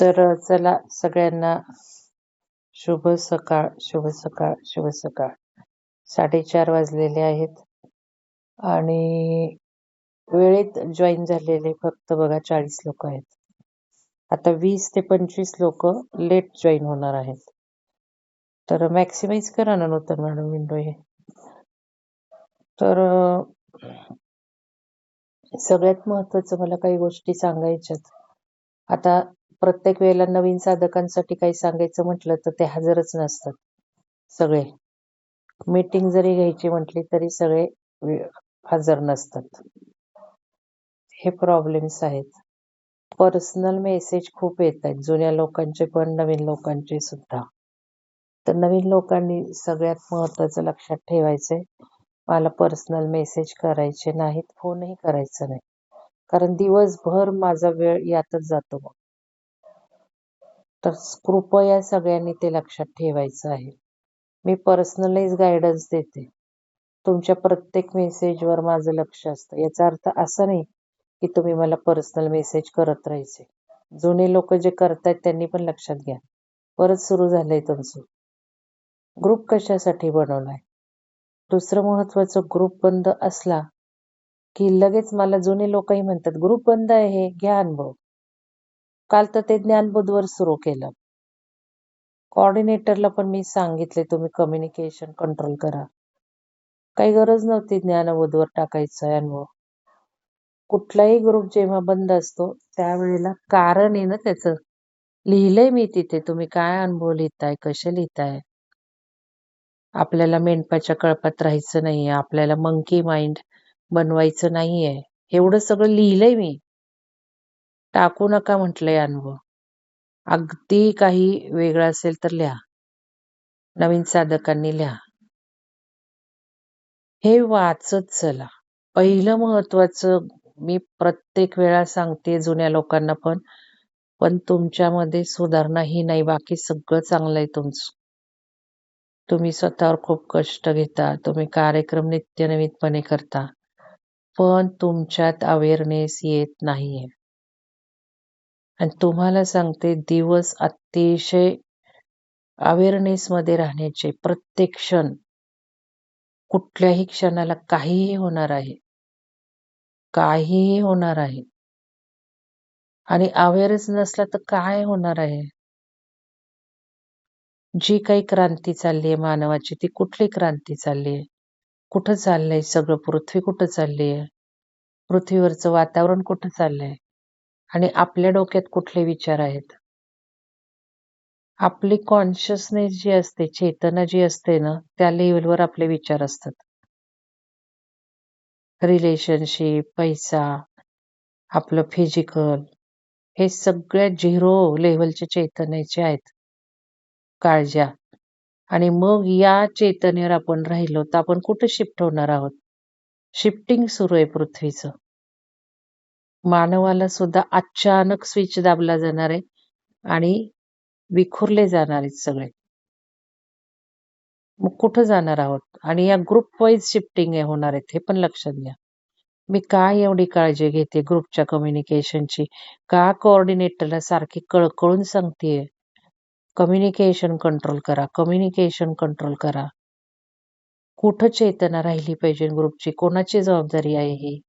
तर चला सगळ्यांना शुभ सकाळ शुभ सकाळ शुभ सकाळ. साडेचार वाजलेले आहेत आणि वेळेत जॉईन झालेले फक्त बघा चाळीस लोक आहेत. आता वीस ते पंचवीस लोक लेट जॉईन होणार आहेत. तर मॅक्सिमाइज करा ना नूतन मॅडम विंडो हे. तर सगळ्यात महत्वाचं मला काही गोष्टी सांगायच्यात. आता प्रत्येक वेळेला नवीन साधकांसाठी काही सांगायचं म्हटलं तर ते हजरच नसतात. सगळे. मीटिंग जरी घ्यायची म्हटली तरी सगळे हजर नसतात. हे प्रॉब्लेम्स आहेत. पर्सनल मेसेज खूप येत आहेत. जुन्या लोकांचे पण नवीन लोकांचे सुद्धा. तर नवीन लोकांनी सगळ्यात महत्वाचं लक्षात ठेवायचंय. मला पर्सनल मेसेज करायचे नाहीत फोनही करायचा नाही. कारण दिवसभर माझा वेळ यातच जातो मग तर कृपया सगळ्यांनी ते लक्षात ठेवायचं आहे. मी पर्सनलाइज गायडन्स देते. तुमच्या प्रत्येक मेसेजवर माझं लक्ष असतं. याचा अर्थ असा नाही की तुम्ही मला पर्सनल मेसेज करत राहायचे. जुने लोक जे करतायत त्यांनी पण लक्षात घ्या. परत सुरू झालंय तुमचं. ग्रुप कशासाठी बनवलाय? दुसरं महत्वाचं ग्रुप बंद असला की लगेच मला जुने लोकही म्हणतात ग्रुप बंद आहे घ्या अनुभव. काल तर ते ज्ञानबोधवर सुरू केलं. कॉर्डिनेटरला पण मी सांगितले तुम्ही कम्युनिकेशन कंट्रोल करा. काही गरज नव्हती ज्ञानबोधवर टाकायचं अनुभव. कुठलाही ग्रुप जेव्हा बंद असतो त्यावेळेला कारण आहे ना त्याचं. लिहिलंय मी तिथे तुम्ही काय अनुभव लिहिताय कसे लिहिताय? आपल्याला मेंढपाच्या कळपात राहायचं नाहीये आपल्याला मंकी माइंड बनवायचं नाहीये. एवढं सगळं लिहिलंय मी. टाकू नका म्हटलंय अनुभव. अगदी काही वेगळं असेल तर लिहा. नवीन साधकांनी लिहा. हे वाचत चला. पहिलं महत्वाचं मी प्रत्येक वेळा सांगते जुन्या लोकांना पण पण तुमच्यामध्ये सुधारणा ही नाही बाकी सगळं चांगलं आहे तुमचं. तुम्ही स्वतःवर खूप कष्ट घेता तुम्ही कार्यक्रम नित्यनवीतपणे करता पण तुमच्यात अवेअरनेस येत नाहीये. आणि तुम्हाला सांगते दिवस अतिशय अवेअरनेस मध्ये राहण्याचे प्रत्येक क्षण कुठल्याही क्षणाला काहीही होणार आहे. काहीही होणार आहे. आणि अवेअरच नसला तर काय होणार आहे? जी काही क्रांती चालली आहे मानवाची ती कुठली क्रांती चालली आहे? कुठं चाललंय सगळं? पृथ्वी कुठं चालली आहे? पृथ्वीवरचं वातावरण कुठं चाललंय? आणि आपल्या डोक्यात कुठले विचार आहेत? आपली कॉन्शियसनेस जी असते चेतना जी असते ना त्या लेवलवर आपले विचार असतात. रिलेशनशिप पैसा आपलं फिजिकल हे सगळ्या झिरो लेवलचे चेतनेचे आहेत. काळज्या. आणि मग या चेतनेवर आपण राहिलो तर आपण कुठं शिफ्ट होणार आहोत? शिफ्टिंग सुरू आहे पृथ्वीचं. मानवाला सुद्धा अचानक स्विच दाबला जाणार आहे आणि विखुरले जाणार आहेत सगळे. मग कुठं जाणार आहोत? आणि या ग्रुप वाईज शिफ्टिंग होणार आहेत हे पण लक्षात घ्या. मी काय एवढी काळजी घेते ग्रुपच्या कम्युनिकेशनची का कोऑर्डिनेटरला सारखी कळकळून सांगतेय? कम्युनिकेशन कंट्रोल करा कम्युनिकेशन कंट्रोल करा. कुठं चेतना राहिली पाहिजे ग्रुपची कोणाची जबाबदारी आहे ही?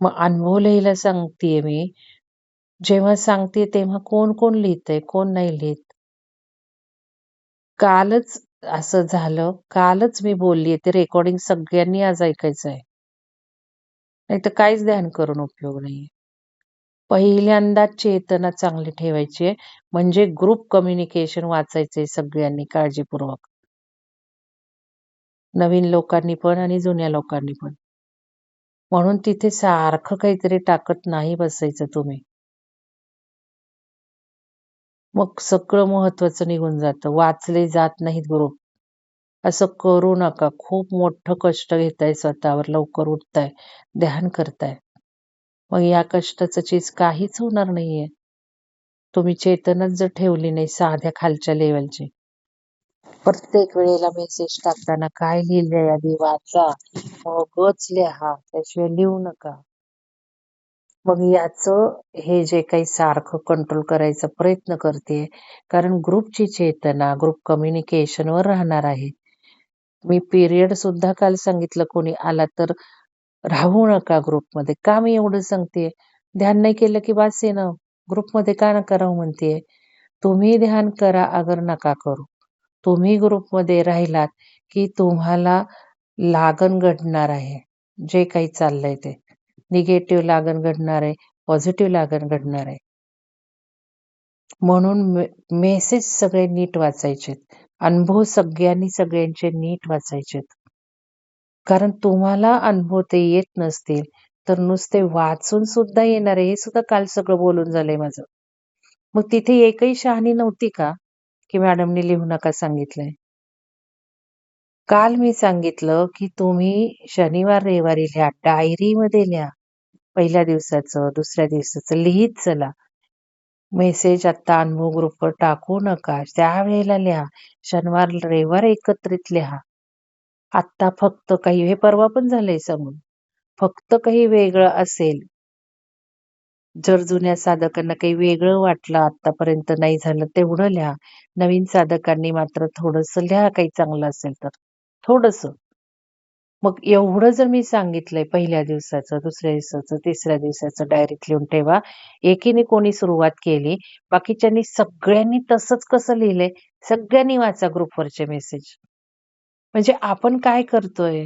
मग अनुभव लिहायला सांगतेय मी. जेव्हा सांगते तेव्हा कोण कोण लिहितंय कोण नाही लिहित. कालच असं झालं कालच मी बोलली ते रेकॉर्डिंग सगळ्यांनी आज ऐकायचं आहे नाही तर काहीच ध्यान करून उपयोग नाहीये. पहिल्यांदा चेतना चांगली ठेवायची आहे म्हणजे ग्रुप कम्युनिकेशन वाचायचंय सगळ्यांनी काळजीपूर्वक. नवीन लोकांनी पण आणि जुन्या लोकांनी पण. म्हणून तिथे सारखं काहीतरी टाकत नाही बसायचं तुम्ही. मग सगळं महत्वाचं निघून जातं. वाचले जात नाहीत ग्रुप असं करू नका. खूप मोठं कष्ट घेताय स्वतःवर. लवकर उठताय. ध्यान करताय. मग या कष्टाचं चीज काहीच होणार नाहीये. तुम्ही चेतनच जर ठेवली नाही साध्या खालच्या लेवलची प्रत्येक वेळेला मेसेज टाकताना काय लिहिलंय आधी वाचा. मगच लिहा त्याशिवाय लिहू नका. मग याचं हे जे काही सारखं कंट्रोल करायचा प्रयत्न करते कारण ग्रुपची चेतना ग्रुप कम्युनिकेशनवर राहणार आहे. मी पिरियड सुद्धा काल सांगितलं कोणी आला तर राहू नका ग्रुपमध्ये का मी एवढं सांगते? ध्यान नाही केलं की बास आहे ना ग्रुपमध्ये का नका राहू म्हणते? तुम्ही ध्यान करा अगर नका करू. तुम्ही ग्रुपमध्ये राहिलात की तुम्हाला लागण घडणार आहे. जे काही चाललंय ते. निगेटिव्ह लागण घडणार आहे पॉझिटिव्ह लागण घडणार आहे. म्हणून मेसेज सगळे नीट वाचायचे अनुभव सगळ्यांनी सगळ्यांचे नीट वाचायचेत. कारण तुम्हाला अनुभव ते येत नसतील तर नुसते वाचून सुद्धा येणार आहे. हे सुद्धा काल सगळं बोलून झालंय माझं. मग तिथे एकही शहाणी नव्हती का? की मॅडमनी लिहू नका सांगितलंय. काल मी सांगितलं की तुम्ही शनिवार रविवारी लिहा डायरीमध्ये लिहा. पहिल्या दिवसाचं दुसऱ्या दिवसाचं लिहित चला. मेसेज आता अनुभव ग्रुपवर टाकू नका. त्यावेळेला लिहा. शनिवार रविवार एकत्रित लिहा. आत्ता फक्त काही हे परवा पण झालंय सांगून फक्त काही वेगळं असेल जर जुन्या साधकांना काही वेगळं वाटलं आतापर्यंत नाही झालं तेवढं लिहा. नवीन साधकांनी मात्र थोडस लिहा काही चांगलं असेल तर. थोडस. मग एवढं जर मी सांगितलंय पहिल्या दिवसाचं दुसऱ्या दिवसाचं तिसऱ्या दिवसाचं डायरीत लिहून ठेवा. एकीने कोणी सुरुवात केली बाकीच्यांनी सगळ्यांनी तसंच कसं लिहिलंय? सगळ्यांनी वाचा ग्रुपवरचे मेसेज म्हणजे आपण काय करतोय?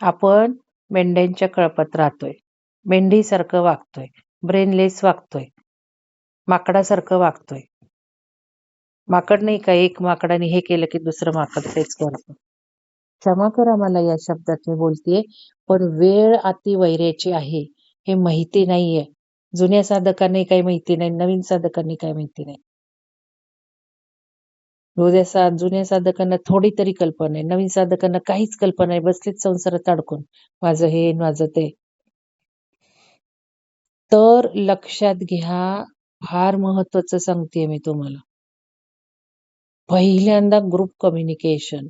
आपण मेंढ्यांच्या कळपात राहतोय. मेंढीसारखं वागतोय. ब्रेनलेस वागतोय. माकडासारखं वागतोय. माकड नाही का एक माकडाने हे केलं की दुसरं माकड तेच करतं. क्षमा करा मला या शब्दात मी बोलतेय पण वेळ अति वैऱ्याची आहे हे माहिती नाहीये. जुन्या साधकांनी काही माहिती नाही नवीन साधकांनी काही माहिती नाही. उद्या सा जुन्या साधकांना थोडी तरी कल्पना आहे नवीन साधकांना काहीच कल्पना नाही बसलीच संसारात अडकून. माझं हे माझं ते. तर लक्षात घ्या. फार महत्वाचं सांगतेय मी तुम्हाला. पहिल्यांदा ग्रुप कम्युनिकेशन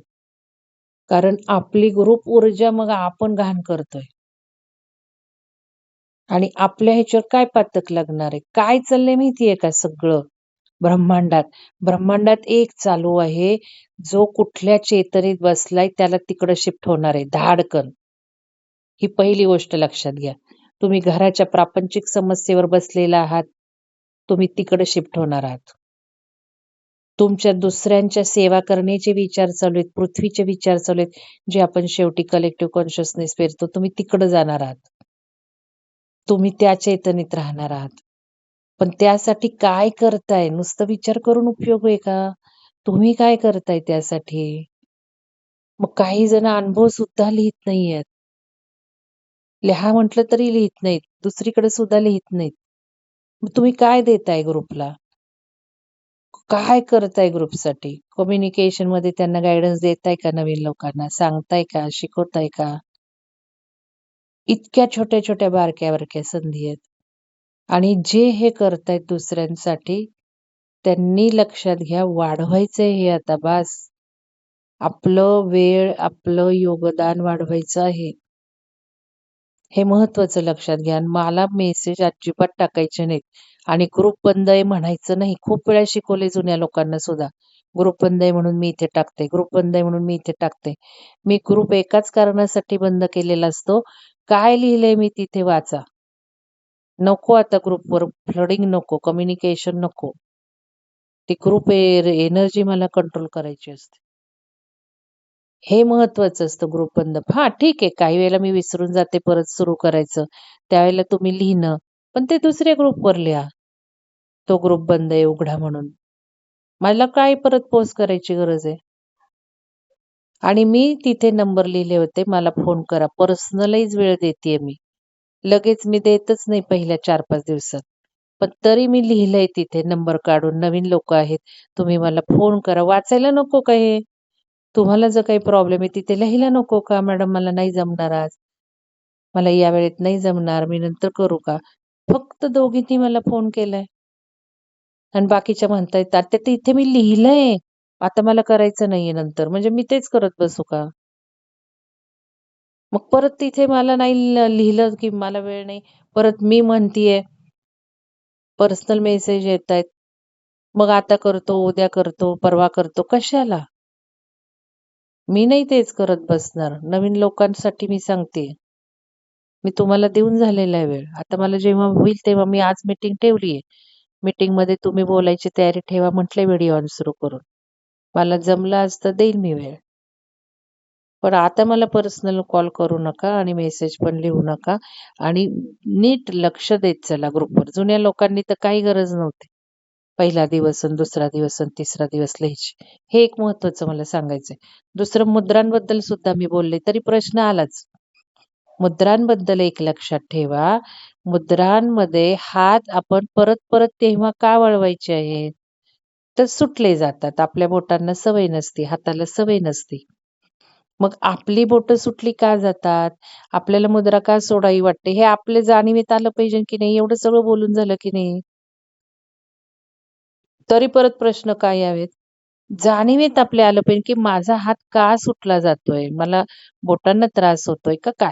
कारण आपली ग्रुप ऊर्जा मग आपण घाण करतोय. आणि आपल्या ह्याच्यावर काय पातक लागणार आहे? काय चाललंय माहितीये का सगळं? ब्रह्मांडात. ब्रह्मांडात एक चालू आहे. जो कुठल्या चेतनेत बसलाय त्याला तिकडं शिफ्ट होणार आहे. धाडकन. ही पहिली गोष्ट लक्षात घ्या. तुम्ही घराच्या प्रापंचिक समस्येवर बसलेला आहात. तुम्ही तिकडे शिफ्ट होणार आहात. तुमच्या दुसऱ्यांच्या सेवा करण्याचे विचार चालू आहेत पृथ्वीचे विचार चालू आहेत जे आपण शेवटी कलेक्टिव्ह कॉन्शियसनेस पेरतो. तुम्ही तिकडे जाणार आहात. तुम्ही त्या चैतनीत राहणार आहात. पण त्यासाठी काय करताय? नुसतं विचार करून उपयोग आहे का? तुम्ही काय करताय त्यासाठी? मग काही जण अनुभव सुद्धा लिहित नाहीयेत. लिहा म्हटलं तरी लिहित नाहीत. दुसरीकडे सुद्धा लिहित नाहीत. मग तुम्ही काय देताय ग्रुपला? काय करताय ग्रुपसाठी? कम्युनिकेशनमध्ये त्यांना गायडन्स देताय का नवीन लोकांना? सांगताय का? शिकवताय का? इतक्या छोट्या छोट्या बारक्या बारक्या संधी आहेत. आणि जे हे करतायत दुसऱ्यांसाठी त्यांनी लक्षात घ्या वाढवायचंय हे आता बास. आपलं वेळ आपलं योगदान वाढवायचं आहे. हे महत्वाचं लक्षात घ्या. मला मेसेज अजिबात टाकायचे नाहीत. आणि ग्रुप बंद आहे म्हणायचं नाही. खूप वेळा शिकवले जुन्या लोकांना सुद्धा. ग्रुप बंद आहे म्हणून मी इथे टाकते. ग्रुप बंद आहे म्हणून मी इथे टाकते. मी ग्रुप एकाच कारणासाठी बंद केलेला असतो. काय लिहिलंय मी तिथे वाचा. नको आता ग्रुपवर फ्लडिंग नको. कम्युनिकेशन नको. ती ग्रुप एनर्जी मला कंट्रोल करायची असते. हे महत्वाचं असतं ग्रुप बंद हा ठीक आहे काही वेळेला मी विसरून जाते परत सुरू करायचं. त्यावेळेला तुम्ही लिहिणं पण ते दुसऱ्या ग्रुपवर लिहा. तो ग्रुप बंद आहे उघडा म्हणून. मला काय परत पोस्ट करायची गरज आहे? आणि मी तिथे नंबर लिहिले होते मला फोन करा. पर्सनलाइज वेळ देते मी. लगेच मी देतच नाही पहिल्या चार पाच दिवसात. पण तरी मी लिहिलंय तिथे नंबर काढून. नवीन लोक आहेत तुम्ही मला फोन करा. वाचायला नको का हे? तुम्हाला जर काही प्रॉब्लेम आहे तिथे लिहायला नको का मॅडम मला नाही जमणार आज मला या वेळेत नाही जमणार मी नंतर करू का फक्त दोघींनी मला फोन केलाय आणि बाकीच्या म्हणतायत आता ते इथे मी लिहिलंय आता मला करायचं नाहीये नंतर म्हणजे मी तेच करत बसू का मग परत तिथे मला नाही लिहिलं, की मला वेळ नाही. परत मी म्हणतीये पर्सनल मेसेज येतायत. मग आता करतो, उद्या करतो, परवा करतो. कशाला? मी नाही तेच करत बसणार. नवीन लोकांसाठी मी सांगते मी तुम्हाला देऊन झालेला आहे वेळ. आता मला जेव्हा होईल तेव्हा मी आज मीटिंग ठेवलीये. मीटिंगमध्ये तुम्ही बोलायची तयारी ठेवा म्हटले व्हिडिओ ऑन सुरू करून. मला जमलं तर देईल मी वेळ. पण आता मला पर्सनल कॉल करू नका आणि मेसेज पण लिहू नका आणि नीट लक्ष देत चला ग्रुपवर. जुन्या लोकांनी तर काही गरज नव्हती. पहिला दिवस आणि दुसरा दिवस आणि तिसरा दिवस लिहायची. हे एक महत्वाचं मला सांगायचंय. दुसरं मुद्रांबद्दल सुद्धा मी बोलले तरी प्रश्न आलाच. मुद्रांबद्दल एक लक्षात ठेवा. मुद्रांमध्ये हात आपण परत-परत तेव्हा का वळवायचे आहेत? तर सुटले जातात. आपल्या बोटांना सवय नसते, हाताला सवय नसते. मग आपली बोटं सुटली का जातात? आपल्याला मुद्रा का सोडावी वाटते? हे आपल्या जाणीवेत आलं पाहिजे की नाही? एवढं सगळं बोलून झालं की नाही? तरी परत प्रश्न काय यावेत? जाणीवेत आपल्या आलं पाहिजे, की माझा हात का सुटला जातोय? मला बोटांना त्रास होतोय का काय?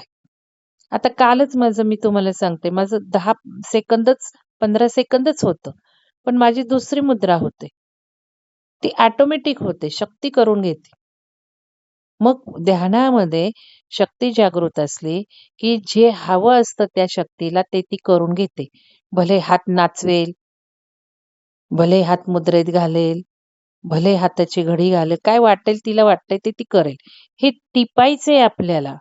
आता कालच माझं मी तुम्हाला सांगते, माझं दहा सेकंदच 15 सेकंदच होतं. पण माझी दुसरी मुद्रा होते. ती ऑटोमॅटिक होते. शक्ती करून घेते. मग ध्यानामध्ये शक्ती जागृत असली, की जे हवं असतं त्या शक्तीला ते ती करून घेते. भले हात नाचवेल भले हात मुद्रेत घालेल, भले हाताची घडी घालेल, काय वाटेल तिला वाटतंय ते ती करेल. हे टिपायचंय आपल्याला.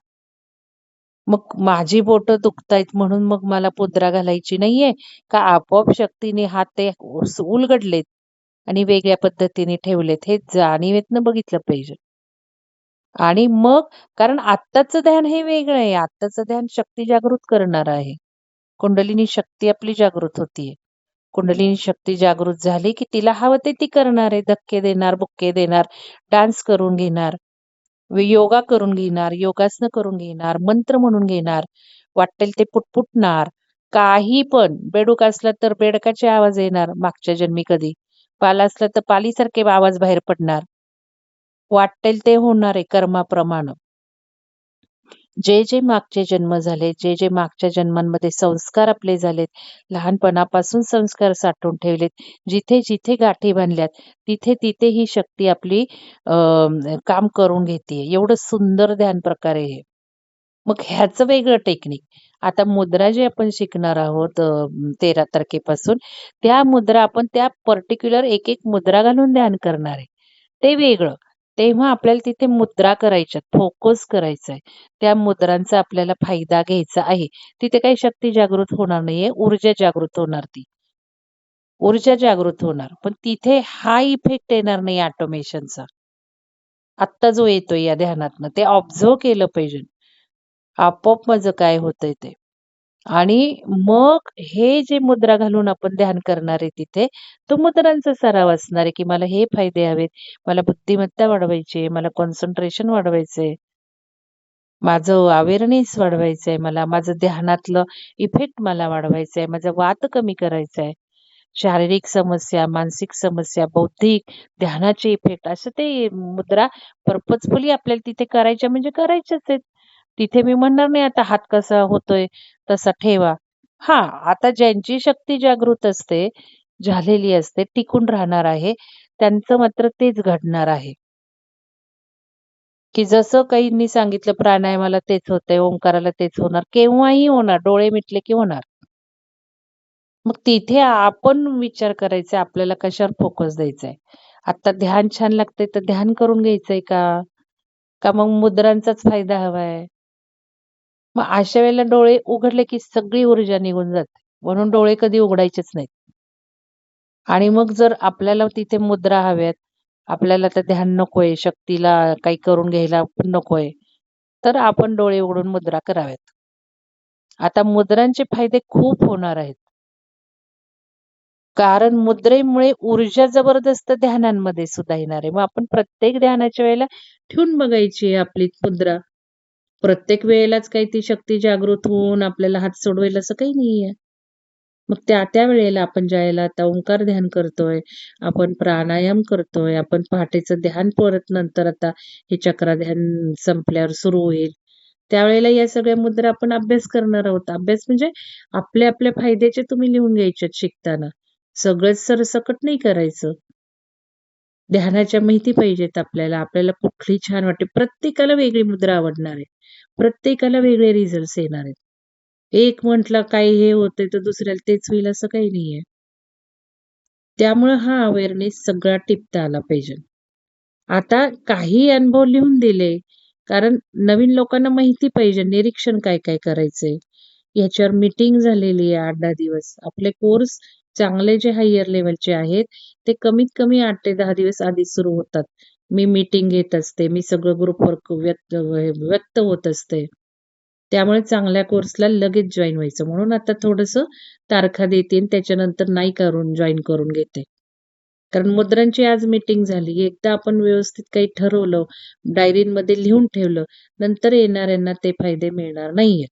मग माझी बोटं दुखतायत म्हणून मग मला पुद्रा घालायची नाहीये? का आपोआप शक्तीने हात ते उलगडलेत आणि वेगळ्या पद्धतीने ठेवलेत? हे जाणीवेतनं बघितलं पाहिजे. आणि मग कारण आत्ताचं ध्यान हे वेगळं आहे. आत्ताचं ध्यान शक्ती जागृत करणार आहे. कुंडलिनी शक्ती आपली जागृत होतीये. कुंडलिनी शक्ती जागृत झाली, की तिला हवं ते ती करणार आहे. धक्के देणार, बुक्के देणार, डान्स करून घेणार, योगा करून घेणार, योगासनं करून घेणार, मंत्र म्हणून घेणार, वाटेल ते पुटपुटणार. काही पण. बेडूक असला तर बेडकाचे आवाज येणार मागच्या जन्मी कधी. पाला असला तर पालीसारखे आवाज बाहेर पडणार. वाटेल ते होणार आहे कर्माप्रमाणे. जे, जे मागचे जन्म झाले, जे, जे मागच्या जन्मांमध्ये संस्कार आपले झालेत, लहानपणापासून संस्कार साठवून ठेवलेत, जिथे, जिथे गाठी बांधल्यात, तिथे, तिथे ही शक्ती आपली अ, काम करून घेते एवढं सुंदर ध्यान प्रकार आहे हे. मग ह्याचं वेगळं टेक्निक. आता मुद्रा जी आपण शिकणार आहोत तेरा तारखेपासून, त्या मुद्रा आपण त्या पर्टिक्युलर एक-एक मुद्रा घालून ध्यान करणार आहे. ते वेगळं. तेव्हा आपल्याला तिथे मुद्रा करायच्या फोकस करायचा आहे. त्या मुद्रांचा आपल्याला फायदा घ्यायचा आहे. तिथे काही शक्ती जागृत होणार नाहीये, ऊर्जा जागृत होणार ती. ऊर्जा जागृत होणार. पण तिथे हा इफेक्ट येणार नाही ऑटोमेशनचा. आत्ता जो येतोय या ध्यानातनं ते ऑब्झर्व केलं पाहिजे. आपोआप माझं काय होतंय ते. आणि मग हे जे मुद्रा घालून आपण ध्यान करणार आहे तिथे, तो मुद्रांचा सराव असणार आहे, की मला हे फायदे हवेत, मला बुद्धिमत्ता वाढवायची आहे, मला कॉन्सन्ट्रेशन वाढवायचंय. माझं अवेअरनेस वाढवायचंय मला, माझं ध्यानातलं इफेक्ट मला वाढवायचंय, माझा वात कमी करायचा आहे. शारीरिक समस्या, मानसिक समस्या, बौद्धिक, ध्यानाचे इफेक्ट असं ते मुद्रा पर्पजफुली आपल्याला तिथे करायच्या म्हणजे करायच्याच आहेत. तिथे मी म्हणणार नाही आता हात कसा होतोय तसा ठेवा. हा आता ज्यांची शक्ती जागृत असते, झालेली असते, टिकून राहणार आहे, त्यांचं मात्र तेच घडणार आहे. की जसं काहींनी सांगितलं प्राणायामाला तेच होतंय, ओंकाराला तेच होणार. केव्हाही होणार, डोळे मिटले की होणार. मग तिथे आपण विचार करायचा आपल्याला कशावर फोकस द्यायचा आहे. आता ध्यान छान लागतंय तर ध्यान करून घ्यायचंय का? का मग मुद्रांचाच फायदा हवाय? मग अशा वेळेला डोळे उघडले की सगळी ऊर्जा निघून जाते. म्हणून डोळे कधी उघडायचेच नाहीत. आणि मग जर आपल्याला तिथे मुद्रा हव्यात, आपल्याला तर ध्यान नकोय, शक्तीला काही करून घ्यायला पण नकोय, तर आपण डोळे उघडून मुद्रा कराव्यात. आता मुद्रांचे फायदे खूप होणार आहेत. कारण मुद्रेमुळे ऊर्जा जबरदस्त ध्यानांमध्ये सुद्धा येणार आहे. मग आपण प्रत्येक ध्यानाच्या वेळेला ठेवून बघायची आपली मुद्रा. प्रत्येक वेळेलाच काही ती शक्ती जागृत होऊन आपल्याला हात सोडवेल असं काही नाहीये. मग त्या-त्या वेळेला आपण ज्यावेळेला आता ओंकार ध्यान करतोय, आपण प्राणायाम करतोय, आपण पहाटेचं ध्यान परत नंतर आता हे चक्रा ध्यान संपल्यावर सुरू होईल. त्यावेळेला या सगळ्या मुद्रा आपण अभ्यास करणार आहोत. अभ्यास म्हणजे आपल्या आपल्या फायद्याचे तुम्ही लिहून घ्यायचे शिकताना. सगळंच सरसकट नाही करायचं. ध्यानाच्या माहिती पाहिजेत आपल्याला. आपल्याला कुठली छान वाटते. प्रत्येकाला वेगळी मुद्रा आवडणार आहे. प्रत्येकाला वेगळे रिझल्ट्स येणार आहेत. एक म्हटलं काही हे होतंय तर दुसऱ्याला तेच होईल असं काही नाहीये. त्यामुळं हा अवेअरनेस सगळा टिपता आला पाहिजे. आता काही अनुभव लिहून दिले, कारण नवीन लोकांना माहिती पाहिजे निरीक्षण काय-काय करायचंय. याच्यावर मीटिंग झालेली आहे आठ दहा दिवस. आपले कोर्स चांगले जे हायर लेवलचे आहेत, ते कमीत कमी आठ ते दहा दिवस आधी सुरू होतात. मी मीटिंग घेत असते. मी सगळं ग्रुपवर व्यक्त व्यक्त होत असते. त्यामुळे चांगल्या कोर्सला लगेच जॉईन व्हायचं. म्हणून आता थोडंसं तारखा देते त्याच्यानंतर नाही करून जॉईन करून घेते. कारण मुद्रांची आज मीटिंग झाली. एकदा आपण व्यवस्थित काही ठरवलं, डायरीमध्ये लिहून ठेवलं, नंतर येणाऱ्यांना ते फायदे मिळणार नाहीयेत.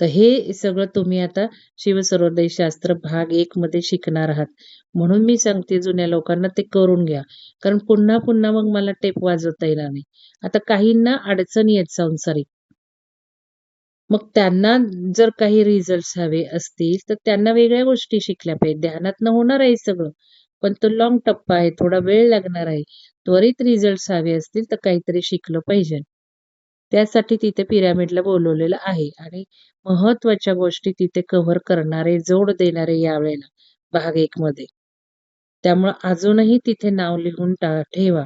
तर हे सगळं तुम्ही आता शिवसरोदय शास्त्र भाग एक मध्ये शिकणार आहात. म्हणून मी सांगते जुन्या लोकांना ते करून घ्या. कारण पुन्हा-पुन्हा मग मला टेप वाजवता येणार नाही. आता काहींना अडचणी आहेत सांसारिक. मग त्यांना जर काही रिझल्ट्स हवे असतील, तर त्यांना वेगळ्या गोष्टी शिकल्या पाहिजे ध्यानातनं होणार आहे सगळं. पण तो लॉंग टप्पा आहे. थोडा वेळ लागणार आहे. त्वरित रिझल्ट्स हवे असतील तर काहीतरी शिकलं पाहिजे. त्यासाठी तिथे पिरॅमिडला बोलवलेलं आहे आणि महत्त्वाच्या गोष्टी तिथे कव्हर करणारे, जोड देणारे यावेळेला भाग एक मध्ये. त्यामुळं अजूनही तिथे नाव लिहून ठेवा.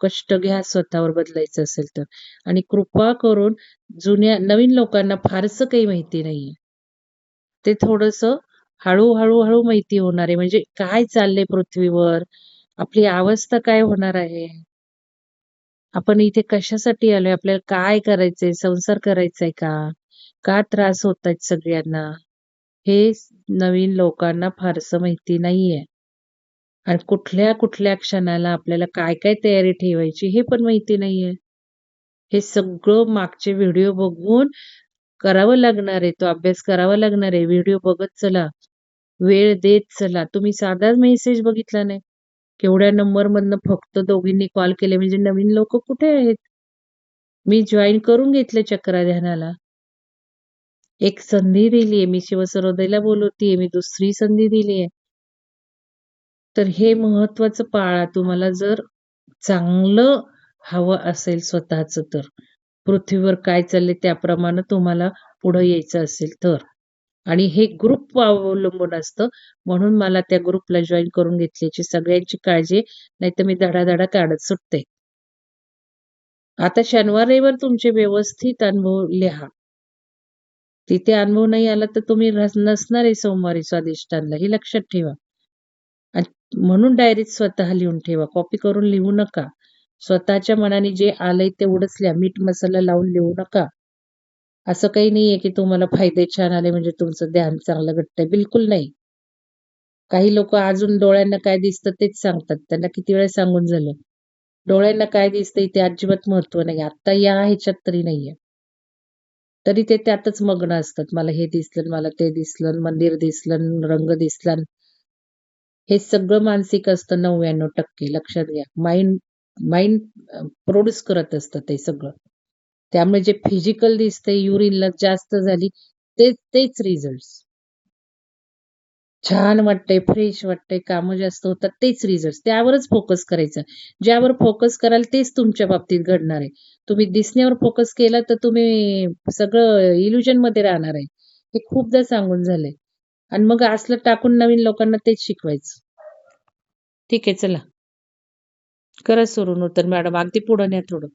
कष्ट घ्या स्वतःवर बदलायचं असेल तर. आणि कृपा करून जुन्या नवीन लोकांना फारसं काही माहिती नाहीये. ते थोडस हळूहळू हळू हळू माहिती होणार आहे. म्हणजे काय चाललंय पृथ्वीवर? आपली अवस्था काय होणार आहे? आपण इथे कशासाठी आलोय? आपल्याला काय करायचंय? संसार करायचाय का? का त्रास होतायत सगळ्यांना? हे नवीन लोकांना फारसं माहिती नाहीये. आणि कुठल्या-कुठल्या क्षणाला आपल्याला काय-काय तयारी ठेवायची हे पण माहिती नाहीये. हे सगळं मागचे व्हिडिओ बघून करावं लागणार आहे. तो अभ्यास करावा लागणार आहे. व्हिडिओ बघत चला. वेळ देत चला. तुम्ही साधाच मेसेज बघितला नाही. केवढ्या नंबरमधनं फक्त दोघींनी कॉल केले म्हणजे नवीन लोक कुठे आहेत? मी जॉईन करून घेतले चक्रा ध्यानाला. एक संधी दिलीये. मी शिवसरोदयला बोलवतीये. मी दुसरी संधी दिलीये. तर हे महत्वाचं पाळा. तुम्हाला जर चांगलं हवं असेल स्वतःच तर. पृथ्वीवर काय चाललंय त्याप्रमाणे तुम्हाला पुढं यायचं असेल तर. आणि हे ग्रुप अवलंबून असतं. म्हणून मला त्या ग्रुपला जॉईन करून घेतल्याची सगळ्यांची काळजी नाहीतर मी धडाधडा काढत सुटते. आता शनिवार, रविवार तुमचे व्यवस्थित अनुभव लिहा. तिथे अनुभव नाही आला तर तुम्ही नसणार आहे सोमवारी स्वादिष्टांना हे लक्षात ठेवा. म्हणून डायरीत स्वतः लिहून ठेवा. कॉपी करून लिहू नका. स्वतःच्या मनाने जे आलंय तेवढंच लिहा. मीठ मसाला लावून लिहू नका. असं काही नाहीये की तुम्हाला फायदे छान आले म्हणजे तुमचं ध्यान चांगलं घडतंय. बिलकुल नाही. काही लोक अजून डोळ्यांना काय दिसतं तेच सांगतात. त्यांना किती वेळा सांगून झालं. डोळ्यांना काय दिसतंय ते अजिबात महत्त्व नाही. आता या ह्याच्यात तरी नाहीये. तरी ते त्यातच मग्न असतात. मला हे दिसलं, मला ते दिसलं, मंदिर दिसलं, रंग दिसला. हे सगळं मानसिक असतं 99% लक्षात घ्या. माइंड माइंड प्रोड्यूस करत असतं ते सगळं. त्यामुळे जे फिजिकल दिसतंय युरिनला जास्त झाली तेच तेच रिझल्ट छान वाटतंय, फ्रेश वाटतंय, कामं जास्त होतात तेच रिझल्ट त्यावरच फोकस करायचा. ज्यावर फोकस कराल तेच तुमच्या बाबतीत घडणार आहे. तुम्ही दिसण्यावर फोकस केला तर तुम्ही सगळं इल्युजनमध्ये राहणार आहे. हे खूपदा सांगून झालंय. आणि मग असलं टाकून नवीन लोकांना तेच शिकवायचं. ठीक आहे चला. करा सुरू नूतन मॅडम. अगदी पुढं न्या थोडं.